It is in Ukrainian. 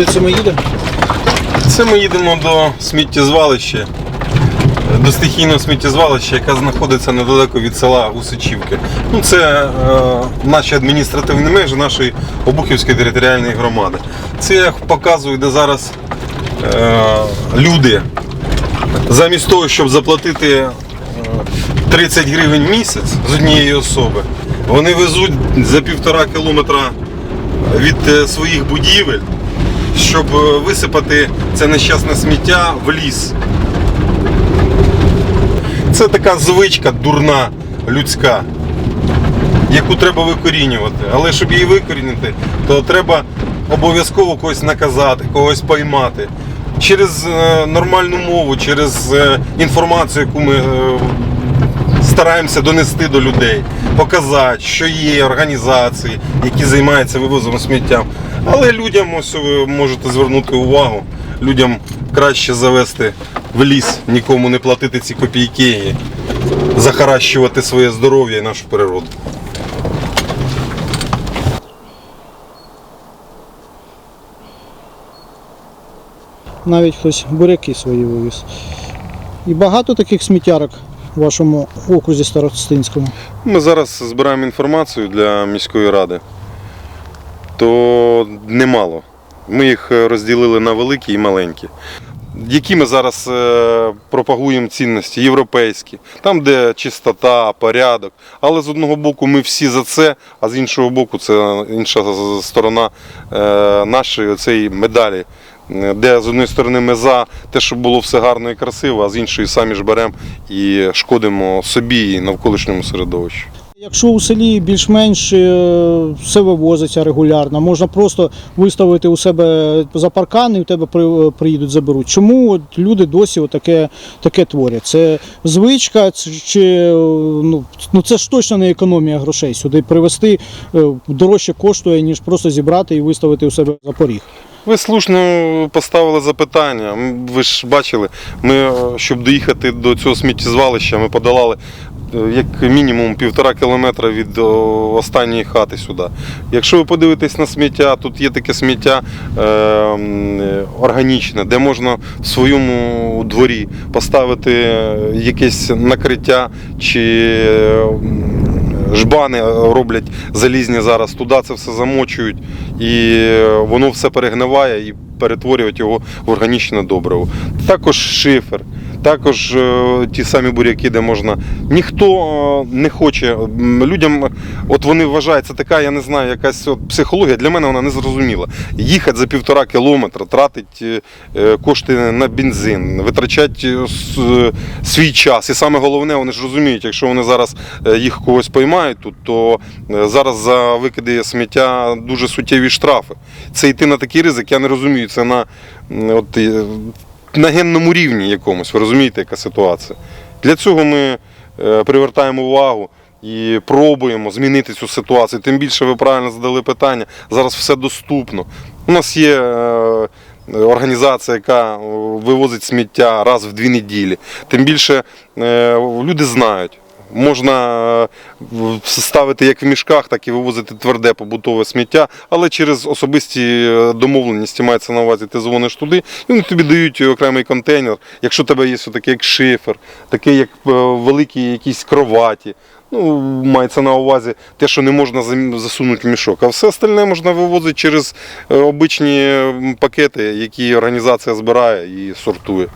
Куди це ми їдемо? Це ми їдемо до сміттєзвалища, до стихійного сміттєзвалища, яке знаходиться недалеко від села Усичівки. Ну, це е, наші адміністративні межі нашої Обухівської територіальної громади. Це я показую, де зараз е, люди замість того, щоб заплатити е, 30 гривень в місяць з однієї особи, вони везуть за півтора кілометра від е, своїх будівель щоб е, висипати це нещасне сміття в ліс. Це така звичка дурна, людська, яку треба викорінювати. Але щоб її викорінити, то треба обов'язково когось наказати, когось поймати. Через е, нормальну мову, через е, інформацію, яку ми стараємося донести до людей, показати, що є організації, які займаються вивозом сміттям. Але людям, ось ви можете звернути увагу, людям краще завести в ліс, нікому не платити ці копійки і захаращувати своє здоров'я і нашу природу. Навіть хтось буряки свої вивіз. І багато таких сміттярок в вашому окрузі Старостинському. Ми зараз збираємо інформацію для міської ради, то немало. Ми їх е, розділили на великі і маленькі. Які ми зараз е, пропагуємо цінності європейські, там, де чистота, порядок. Але з одного боку ми всі за це, а з іншого боку, це інша сторона е, нашої цієї медалі. Де з однієї сторони ми за те, щоб було все гарно і красиво, а з іншої самі ж беремо і шкодимо собі і навколишньому середовищу. Якщо у селі більш-менш е, все вивозиться регулярно, можна просто виставити у себе за паркан і в тебе при- приїдуть, заберуть. Чому от люди досі таке, таке творять? Це звичка, чи е, ну, ну це ж точно не економія грошей. Сюди привезти е, дорожче коштує, ніж просто зібрати і виставити у себе за поріг. Ви слушно поставили запитання. Ви ж бачили, ми, е, щоб доїхати до цього сміттєзвалища, ми подолали е, як мінімум півтора кілометра від останньої хати сюди. Якщо ви подивитесь на сміття, тут є таке сміття е, е, органічне, де можна в своєму дворі поставити е, якесь накриття чи е, жбани роблять залізні зараз, туди це все замочують і воно все перегниває і перетворюють його в органічне добриво. Також шифер. Також е, ті самі буряки, де можна. Ніхто е, не хоче. Людям, от вони вважають, це така, я не знаю, якась от психологія. Для мене вона не зрозуміла. Їхати за півтора кілометра, тратити е, кошти на бензин, витрачати е, свій час. І саме головне, вони ж розуміють, якщо вони зараз е, їх когось поймають тут, то е, зараз за викиди сміття дуже суттєві штрафи. Це йти на такий ризик, я не розумію. Це на, от, е, на генному рівні якомусь. Ви розумієте, яка ситуація? Для цього ми е, привертаємо увагу. І пробуємо змінити цю ситуацію. Тим більше ви правильно задали питання. Зараз все доступно. У нас є е, організація, яка е, вивозить сміття раз в дві неділі. Тим більше люди знають. Можна е, ставити як в мішках, так і вивозити тверде побутове сміття, але через особисті е, домовленості мається на увазі, ти дзвониш туди, і вони тобі дають окремий контейнер. Якщо у тебе є таке, як шифер, таке, як е, великі якісь кроваті. Ну, мається на увазі те, що не можна засунути в мішок. А все остальне можна вивозити через обичні пакети, які організація збирає і сортує.